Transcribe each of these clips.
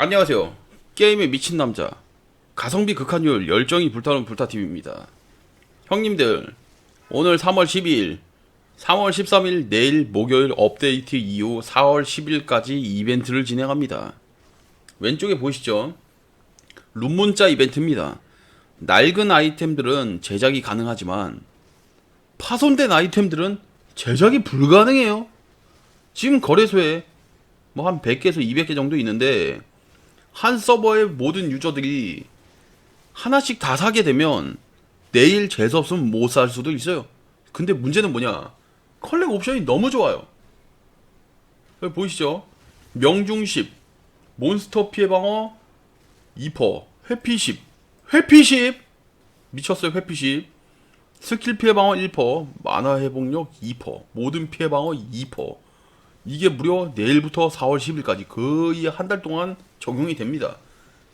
안녕하세요. 게임에 미친 남자 가성비 극한율 열정이 불타는 불타팀입니다. 형님들 오늘 3월 12일 3월 13일 내일 목요일 업데이트 이후 4월 10일까지 이벤트를 진행합니다. 왼쪽에 보시죠. 룸문자 이벤트입니다. 낡은 아이템들은 제작이 가능하지만 파손된 아이템들은 제작이 불가능해요. 지금 거래소에 뭐 한 100개에서 200개 정도 있는데 한 서버의 모든 유저들이 하나씩 다 사게 되면 내일 재수 없으면 못 살 수도 있어요. 근데 문제는 뭐냐? 컬렉 옵션이 너무 좋아요. 여기 보이시죠? 명중 10, 몬스터 피해 방어 2%, 회피 10, 회피 10! 미쳤어요, 회피 10. 스킬 피해 방어 1%, 만화 회복력 2%, 모든 피해 방어 2%. 이게 무려 내일부터 4월 10일까지 거의 한 달 동안 적용이 됩니다.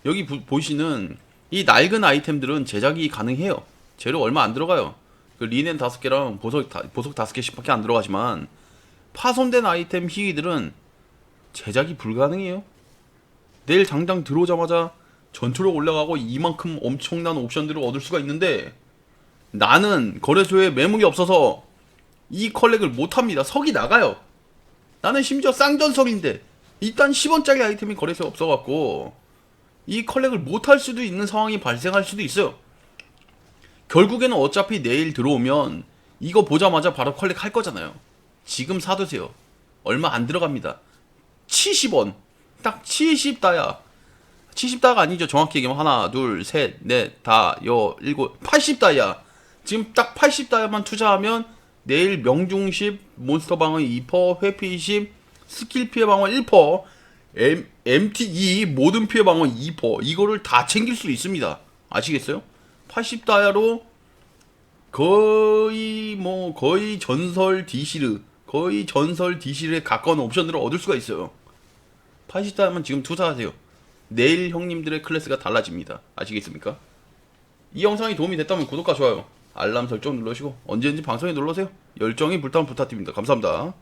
여기 부- 보이시는 이 낡은 아이템들은 제작이 가능해요. 재료 얼마 안 들어가요. 그 리넨 다섯 개랑 보석 다, 보석 다섯 개씩밖에 안 들어가지만 파손된 아이템 희귀들은 제작이 불가능해요. 내일 당장 들어오자마자 전투로 올라가고 이만큼 엄청난 옵션들을 얻을 수가 있는데 나는 거래소에 매물이 없어서 이 컬렉을 못합니다. 석이 나가요. 나는 심지어 쌍전석인데 일단 10원짜리 아이템이 거래소에 없어갖고 이 컬렉을 못할 수도 있는 상황이 발생할 수도 있어요. 결국에는 어차피 내일 들어오면 이거 보자마자 바로 컬렉 할 거잖아요. 지금 사두세요. 얼마 안 들어갑니다. 70원. 딱 70다야. 70다가 아니죠. 정확히 얘기하면 하나, 둘, 셋, 넷, 다, 여, 일곱, 80다야. 지금 딱 80다야만 투자하면 내일 명중 10, 몬스터 방어 2%, 회피 10, 스킬 피해 방어 1%, M, MT2 모든 피해 방어 2% 이거를 다 챙길 수 있습니다. 아시겠어요? 80다야로 거의 뭐 거의 전설 디시르 거의 전설 디시르에 가까운 옵션들을 얻을 수가 있어요. 80다야만 지금 투자하세요. 내일 형님들의 클래스가 달라집니다. 아시겠습니까? 이 영상이 도움이 됐다면 구독과 좋아요, 알람 설정 눌러주시고 언제든지 방송에 놀러오세요. 열정이 불타는 부탁드립니다. 감사합니다.